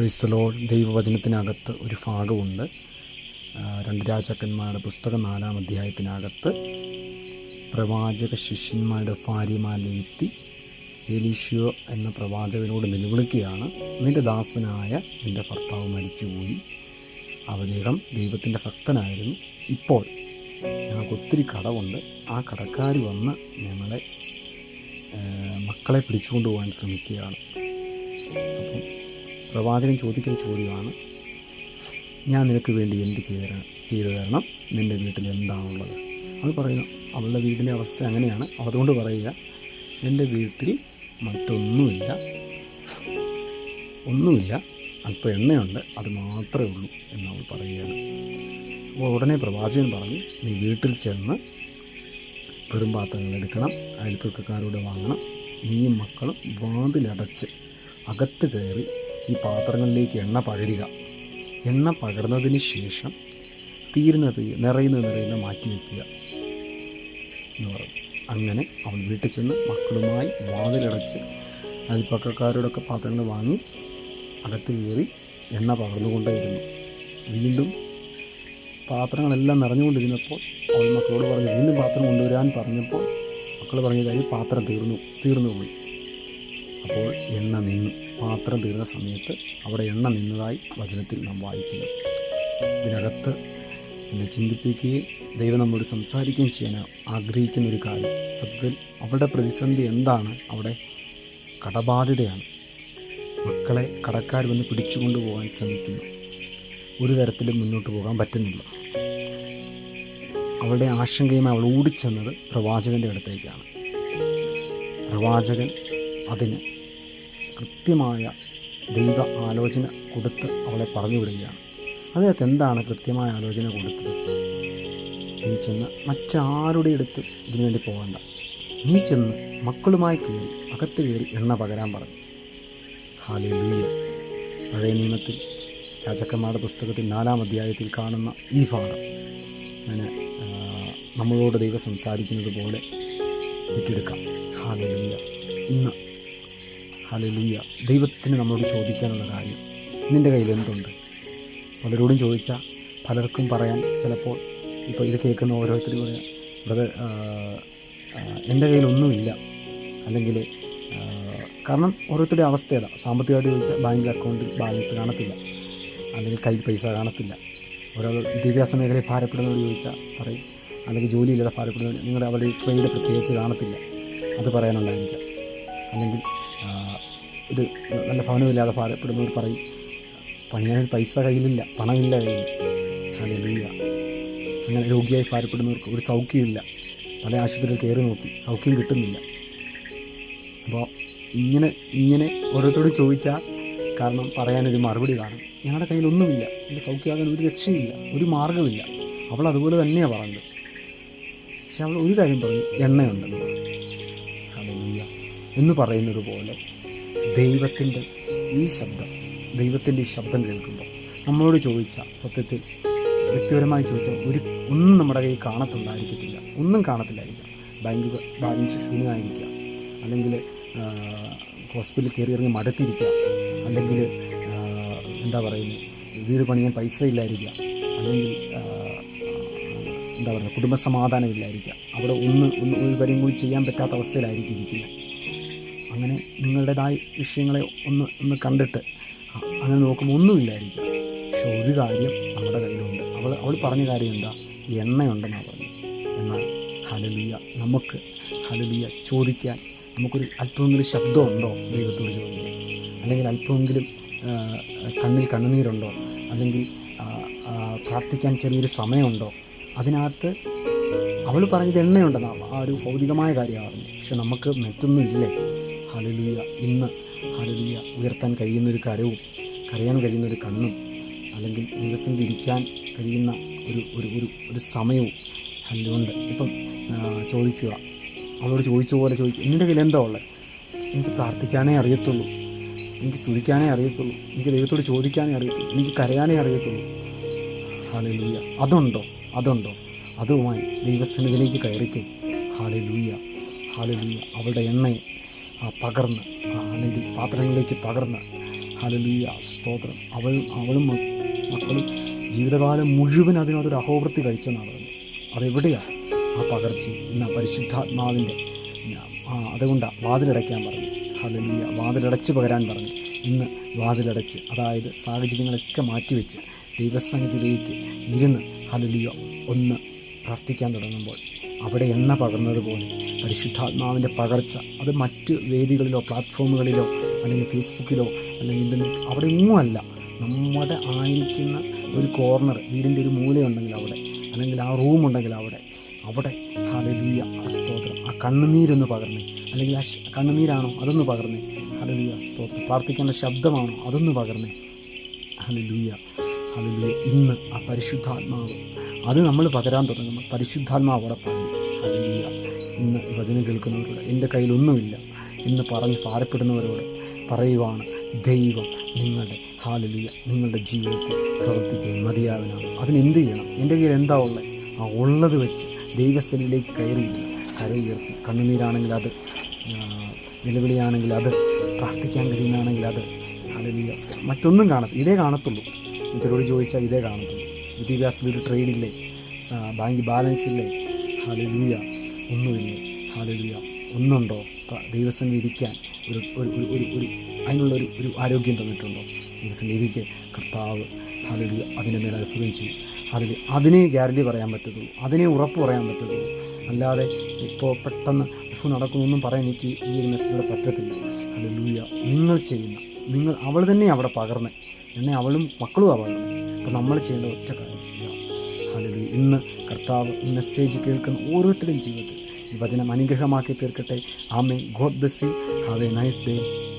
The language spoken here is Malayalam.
ക്രൈസ്തലോ ദൈവവചനത്തിനകത്ത് ഒരു ഭാഗമുണ്ട്. രണ്ട് രാജാക്കന്മാരുടെ പുസ്തകം നാലാം അധ്യായത്തിനകത്ത് പ്രവാചക ശിഷ്യന്മാരുടെ ഭാര്യമാരുടെ യുക്തി എലീഷ്യോ എന്ന പ്രവാചകനോട് നിലവിളിക്കുകയാണ്. നിന്റെ ദാസനായ എന്റെ ഭർത്താവ് മരിച്ചുപോയി. അദ്ദേഹം ദൈവത്തിന്റെ ഭക്തനായിരുന്നു. ഇപ്പോൾ ഞങ്ങൾക്ക് ഒത്തിരി കടവുണ്ട്. ആ കടക്കാർ വന്ന് ഞങ്ങളെ മക്കളെ പിടിച്ചുകൊണ്ടുപോകാൻ ശ്രമിക്കുകയാണ്. അപ്പം പ്രവാചകൻ ചോദിക്കുന്ന ചോദ്യമാണ് ഞാൻ നിനക്ക് വേണ്ടി എന്ത് ചെയ്തു ചെയ്തു തരണം? നിന്റെ വീട്ടിൽ എന്താണുള്ളത്? അവൾ പറയുന്നു അവളുടെ വീടിന്റെ അവസ്ഥ അങ്ങനെയാണ്. അതുകൊണ്ട് പറയുക എന്റെ വീട്ടിൽ മറ്റൊന്നുമില്ല. ഒന്നുമില്ല. അല്പം എണ്ണയുണ്ട്. അത് മാത്രമേ ഉള്ളൂ എന്ന് പറയുകയാണ്. അപ്പോൾ ഉടനെ പ്രവാചകൻ പറഞ്ഞു നീ വീട്ടിൽ ചെന്ന് വെറും പാത്രങ്ങൾ എടുക്കണം അയൽപ്പക്കാരോട് വാങ്ങണം. നീയും മക്കളും വാതിലടച്ച് അകത്ത് കയറി ഈ പാത്രങ്ങളിലേക്ക് എണ്ണ പകരുക. എണ്ണ പകർന്നതിന് ശേഷം തീരുന്ന തീ നിറയുന്ന നിറയുന്ന മാറ്റി വയ്ക്കുക എന്ന് പറഞ്ഞു അങ്ങനെ അവൻ വീട്ടിൽ ചെന്ന് മക്കളുമായി വാതിലടച്ച് അയൽപ്പക്കക്കാരോടൊക്കെ പാത്രങ്ങൾ വാങ്ങി അകത്ത് കയറി എണ്ണ പകർന്നുകൊണ്ടേയിരുന്നു. വീണ്ടും പാത്രങ്ങളെല്ലാം നിറഞ്ഞുകൊണ്ടിരുന്നപ്പോൾ അവൾ മക്കളോട് പറഞ്ഞു വീണ്ടും പാത്രം കൊണ്ടുവരാൻ പറഞ്ഞപ്പോൾ മക്കൾ പറഞ്ഞ കാര്യം പാത്രം തീർന്നു തീർന്നു പോയി അപ്പോൾ എണ്ണ നിന്നു. പാത്രം തീർന്ന സമയത്ത് അവിടെ എണ്ണ നിന്നതായി വചനത്തിൽ നാം വായിക്കുന്നു. ഇതിനകത്ത് എന്നെ ചിന്തിപ്പിക്കുകയും ദൈവം നമ്മോട് സംസാരിക്കുകയും ചെയ്യാൻ ആഗ്രഹിക്കുന്ന ഒരു കാര്യം. സത്യത്തിൽ അവിടെ പ്രതിസന്ധി എന്താണ്? അവിടെ കടബാധ്യതയാണ്. മക്കളെ കടക്കാർ വന്ന് പിടിച്ചുകൊണ്ട് പോകാൻ ശ്രമിക്കുന്നു. ഒരു തരത്തിലും മുന്നോട്ട് പോകാൻ പറ്റുന്നില്ല. അവളുടെ ആശങ്കയുമായി അവൾ ഓടിച്ചെന്നത് പ്രവാചകന്റെ അടുത്തേക്കാണ്. പ്രവാചകൻ അതിന് കൃത്യമായ ദൈവ ആലോചന കൊടുത്ത് അവളെ പറഞ്ഞു വിടുകയാണ്. അദ്ദേഹത്തെ എന്താണ് കൃത്യമായ ആലോചന കൊടുത്തത്? നീ ചെന്ന് മറ്റാരുടെ അടുത്ത് ഇതിനുവേണ്ടി പോകണ്ട. നീ ചെന്ന് മക്കളുമായി കയറി അകത്ത് കയറി എണ്ണ പകരാൻ പറഞ്ഞു. ഹാലേ ലൂയ പഴയ നിയമത്തിൽ രാജാക്കന്മാരുടെ പുസ്തകത്തിൽ നാലാം അധ്യായത്തിൽ കാണുന്ന ഈ ഭാഗം. ഞാൻ നമ്മളോട് ദൈവം സംസാരിക്കുന്നത് പോലെ ഏറ്റെടുക്കാം ഹാലേ ലൂയ ഇന്ന് ഹാലേ ലൂയ ദൈവത്തിന് നമ്മളോട് ചോദിക്കാനുള്ള കാര്യം. നിന്റെ കയ്യിൽ എന്തുണ്ട്? പലരോടും ചോദിച്ചാൽ പലർക്കും പറയാൻ ചിലപ്പോൾ ഇപ്പോൾ ഇത് കേൾക്കുന്ന ഓരോരുത്തരും പറയാം ബ്രദർ എന്റെ കയ്യിലൊന്നുമില്ല അല്ലെങ്കിൽ കാരണം ഓരോരുത്തരുടെ അവസ്ഥ ഏതാ സാമ്പത്തികമായിട്ട് ചോദിച്ചാൽ ബാങ്കിൽ അക്കൗണ്ടിൽ ബാലൻസ് കാണത്തില്ല. അല്ലെങ്കിൽ കയ്യിൽ പൈസ കാണത്തില്ല. ഒരാൾ വിദ്യാഭ്യാസ മേഖലയിൽ ഭാരപ്പെടുന്നവർ ചോദിച്ചാൽ പറയും. അല്ലെങ്കിൽ ജോലിയില്ലാതെ ഭാരപ്പെടുന്നവർ നിങ്ങളുടെ അവരുടെ ട്രേഡ് പ്രത്യേകിച്ച് കാണത്തില്ല. അത് പറയാനുണ്ടായിരിക്കാം അല്ലെങ്കിൽ ഒരു നല്ല ഭവനമില്ലാതെ ഭാരപ്പെടുന്നവർ പറയും പണിയാൻ പൈസ കയ്യിലില്ല പണമില്ല കയ്യിൽ. ഹല്ലേലൂയ അങ്ങനെ രോഗിയായി ഭാരപ്പെടുന്നവർക്ക് ഒരു സൗഖ്യമില്ല പല ആശുപത്രിയിൽ കയറി നോക്കി സൗഖ്യം കിട്ടുന്നില്ല. അപ്പോൾ ഇങ്ങനെ ഇങ്ങനെ ഓരോരുത്തരോട് ചോദിച്ചാൽ കാരണം പറയാനൊരു മറുപടി കാണും. ഞങ്ങളുടെ കയ്യിലൊന്നുമില്ല എന്റെ സൗഖ്യമാകാൻ ഒരു രക്ഷയില്ല ഒരു മാർഗമില്ല അവൾ അതുപോലെ തന്നെയാണ് പറഞ്ഞത്. പക്ഷെ അവൾ ഒരു കാര്യം പറഞ്ഞു എണ്ണയുണ്ടെന്ന് പറഞ്ഞു. ഹല്ലേലൂയ എന്ന് പറയുന്നത് പോലെ ദൈവത്തിന്റെ ഈ ശബ്ദം ദൈവത്തിന്റെ ഈ ശബ്ദം കേൾക്കുമ്പോൾ നമ്മളോട് ചോദിച്ച സത്യത്തിൽ വ്യക്തിപരമായി ചോദിച്ചാൽ ഒരു ഒന്നും നമ്മുടെ കയ്യിൽ കാണത്തുണ്ടായിരിക്കത്തില്ല. ഒന്നും കാണത്തില്ലായിരിക്കാം. Bank balance ശൂന്യമായിരിക്കാം. അല്ലെങ്കിൽ ഹോസ്പിറ്റലിൽ കയറി ഇറങ്ങി മടുത്തിരിക്കാം. അല്ലെങ്കിൽ എന്താ പറയുന്നത് വീട് പണിയാൻ പൈസ ഇല്ലായിരിക്കാം. അല്ലെങ്കിൽ എന്താ പറയുക കുടുംബസമാധാനമില്ലായിരിക്കാം അവിടെ ഒന്ന് ഒന്ന് ഒരു കാര്യം കൂടി ചെയ്യാൻ പറ്റാത്ത അവസ്ഥയിലായിരിക്കും ഇരിക്കുന്നത്. അങ്ങനെ നിങ്ങളുടേതായ വിഷയങ്ങളെ ഒന്ന് ഒന്ന് കണ്ടിട്ട് അങ്ങനെ നോക്കുമ്പോൾ ഒന്നുമില്ലായിരിക്കും. പക്ഷെ ഒരു കാര്യം നമ്മുടെ കയ്യിലുണ്ട്. അവൾ അവൾ പറഞ്ഞ കാര്യം എന്താ? എണ്ണയുണ്ടെന്നാണ് പറഞ്ഞു എന്നാൽ ഹലലിയ നമുക്ക് ഹലലിയ ചോദിക്കാൻ നമുക്കൊരു അല്പമെങ്കിലും ശബ്ദമുണ്ടോ? ദൈവത്തോട് ചോദിക്കാൻ. അല്ലെങ്കിൽ അല്പമെങ്കിലും കണ്ണിൽ കണ്ണുനീരുണ്ടോ? അല്ലെങ്കിൽ പ്രാർത്ഥിക്കാൻ ചെറിയൊരു സമയമുണ്ടോ? അതിനകത്ത് അവൾ പറഞ്ഞത് എണ്ണയുണ്ടെന്നാണ് ആ ഒരു ഭൗതികമായ കാര്യമാണ്. പക്ഷെ നമുക്ക് മറ്റൊന്നും ഇല്ലേ? ഹലലുയ. ഇന്ന് ഹലലുയ ഉയർത്താൻ കഴിയുന്നൊരു കരവും കരയാൻ കഴിയുന്നൊരു കണ്ണും അല്ലെങ്കിൽ ദിവസം ഇരിക്കാൻ കഴിയുന്ന ഒരു ഒരു ഒരു ഒരു സമയവും ഹല്ലുണ്ട്. ഇപ്പം ചോദിക്കുക. അവളോട് ചോദിച്ച പോലെ ചോദിക്കുക. എന്റെ കയ്യിൽ എന്താ ഉള്ളത്? എനിക്ക് പ്രാർത്ഥിക്കാനേ അറിയത്തുള്ളൂ. എനിക്ക് സ്തുതിക്കാനേ അറിയത്തുള്ളൂ. എനിക്ക് ദൈവത്തോട് ചോദിക്കാനേ അറിയത്തുള്ളൂ. എനിക്ക് കരയാനേ അറിയത്തുള്ളൂ. ഹാലലൂയ. അതുണ്ടോ? അതുണ്ടോ? അതുമായി ദൈവസന്നിധിയിലേക്ക് കയറിക്കേ. ഹാലലൂയ. ഹാലലൂയ. അവളുടെ എണ്ണയെ പകർന്ന് ആ, അല്ലെങ്കിൽ പാത്രങ്ങളിലേക്ക് പകർന്ന്. ഹലലുയ സ്തോത്രം. അവൾ അവളും മക്കളും ജീവിതകാലം മുഴുവൻ അതിനകത്തൊരു അഹോവൃത്തി കഴിച്ചെന്നാണ് പറഞ്ഞത്. അതെവിടെയാണ് ആ പകർച്ച? ഇന്ന് പരിശുദ്ധാത്മാവിന്റെ അതുകൊണ്ടാണ് വാതിലടയ്ക്കാൻ പറഞ്ഞു. ഹലലുയ വാതിലടച്ച് പകരാൻ പറഞ്ഞു. ഇന്ന് വാതിലടച്ച് അതായത് സാഹചര്യങ്ങളൊക്കെ മാറ്റിവെച്ച് ദൈവസന്നിധിയിലേക്ക് ഇരുന്ന് ഹലലുയ ഒന്ന് പ്രാർത്ഥിക്കാൻ തുടങ്ങുമ്പോൾ അവിടെ എണ്ണ പകർന്നതുപോലെ പരിശുദ്ധാത്മാവിന്റെ പകർച്ച. അത് മറ്റ് വേദികളിലോ പ്ലാറ്റ്ഫോമുകളിലോ അല്ലെങ്കിൽ ഫേസ്ബുക്കിലോ അല്ലെങ്കിൽ ഇന്റർനെറ്റ് അവിടെ ഒന്നും അല്ല നമ്മുടെ ആയിരിക്കുന്ന ഒരു കോർണർ വീടിന്റെ ഒരു മൂലയുണ്ടെങ്കിൽ അവിടെ അല്ലെങ്കിൽ ആ റൂം ഉണ്ടെങ്കിൽ അവിടെ അവിടെ. ഹലലുയ ആ സ്തോത്രം. ആ കണ്ണുനീരൊന്ന് പകർന്നേ. അല്ലെങ്കിൽ ആ കണ്ണുനീരാണോ അതൊന്ന് പകർന്നേ. ഹലലുയ സ്തോത്രം. പ്രാർത്ഥിക്കേണ്ട ശബ്ദമാണോ അതൊന്ന് പകർന്നേ. ഹലലുയ ഹലലുയ ഇന്ന് ആ പരിശുദ്ധാത്മാവ് അത് നമ്മൾ പകരാൻ തുടങ്ങുമ്പോൾ പരിശുദ്ധാത്മാവ് അവിടെ പകരും. ഇന്ന് ഈ വചനം കേൾക്കുന്നവരോട് എന്റെ കയ്യിലൊന്നുമില്ല എന്ന് പറഞ്ഞ് ഭാരപ്പെടുന്നവരോട് പറയുവാണ് ദൈവം നിങ്ങളുടെ ഹാലലിയ നിങ്ങളുടെ ജീവിതത്തിൽ പ്രവർത്തിക്കുക മതിയാവനാണ് അതിനെന്ത് ചെയ്യണം? എന്റെ കയ്യിൽ എന്താ ഉള്ളത്? ആ ഉള്ളത് വെച്ച് ദൈവസ്ഥലിലേക്ക് കയറിയിട്ട് കര ഉയർത്തി. കണ്ണുനീരാണെങ്കിൽ അത് നിലവിളിയാണെങ്കിൽ അത് പ്രാർത്ഥിക്കാൻ കഴിയുന്നതാണെങ്കിൽ അത്. ഹാലലിയ. മറ്റൊന്നും കാണത്തില്ല. ഇതേ കാണത്തുള്ളൂ. ഇവരോട് ചോദിച്ചാൽ ഇതേ കാണത്തുള്ളൂ. വിദ്യാഭ്യാസത്തിൽ ഒരു ട്രേഡില്ലേ ബാങ്ക് ബാലൻസ് ഇല്ലേ? ഹാലലൂയ. ഒന്നുമില്ലേ ഹാലലൂയ ഒന്നുണ്ടോ? ദൈവസം ഇരിക്കാൻ ഒരു ഒരു ഒരു ഒരു അതിനുള്ള ഒരു ആരോഗ്യം തന്നിട്ടുണ്ടോ? ദൈവസന്നിധിക്ക് കർത്താവ് ഹാലലൂയ അതിന്റെ മേലെ അത്ഭുതം ചെയ്യും. ഹാലലൂയ അതിനെ ഗ്യാരണ്ടി പറയാൻ പറ്റത്തുള്ളൂ. അതിനെ ഉറപ്പ് പറയാൻ പറ്റത്തുള്ളൂ. അല്ലാതെ ഇപ്പോൾ പെട്ടെന്ന് ഇഫ് നടക്കുന്നൊന്നും പറയാൻ എനിക്ക് ഈ ഒരു മെസ്സേജിലൂടെ പറ്റത്തില്ല. ഹാലലൂയ നിങ്ങൾ ചെയ്യുന്ന നിങ്ങൾ അവൾ തന്നെ അവിടെ പകർന്നേ എന്നെ അവളും മക്കളും ആ അപ്പോൾ നമ്മൾ ചെയ്യേണ്ട ഒറ്റ കാര്യം ഹാലലൂയ. ഇന്ന് കർത്താവ് ഈ മെസ്സേജ് കേൾക്കുന്ന ഓരോരുത്തരുടെയും ജീവിതത്തിൽ ഈ വചനം അനുഗ്രഹമാക്കി തീർക്കട്ടെ. ആമേ God bless you. Have a nice day.